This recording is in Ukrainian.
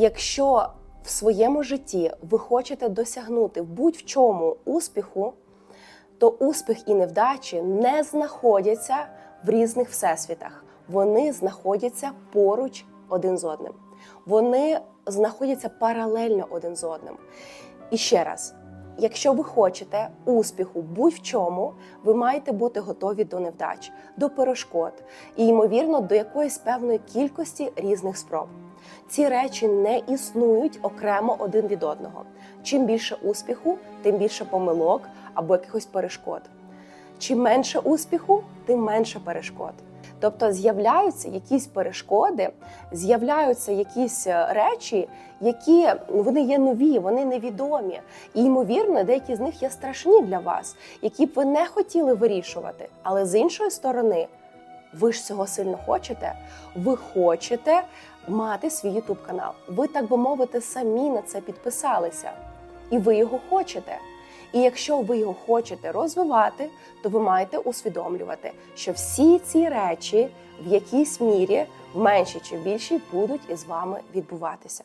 Якщо в своєму житті ви хочете досягнути будь-в чому успіху, то успіх і невдачі не знаходяться в різних всесвітах. Вони знаходяться поруч один з одним. Вони знаходяться паралельно один з одним. І ще раз, якщо ви хочете успіху будь-в чому, ви маєте бути готові до невдач, до перешкод і, ймовірно, до якоїсь певної кількості різних спроб. Ці речі не існують окремо один від одного. Чим більше успіху, тим більше помилок або якихось перешкод. Чим менше успіху, тим менше перешкод. Тобто з'являються якісь перешкоди, з'являються якісь е, речі, які ну, вони є нові, вони невідомі. І ймовірно, деякі з них є страшні для вас, які б ви не хотіли вирішувати. Але з іншої сторони, ви ж цього сильно хочете. Ви хочете мати свій ютуб канал. Ви, так би мовити, самі на це підписалися, і ви його хочете. І якщо ви його хочете розвивати, то ви маєте усвідомлювати, що всі ці речі в якійсь мірі, в меншій чи більшій, будуть із вами відбуватися.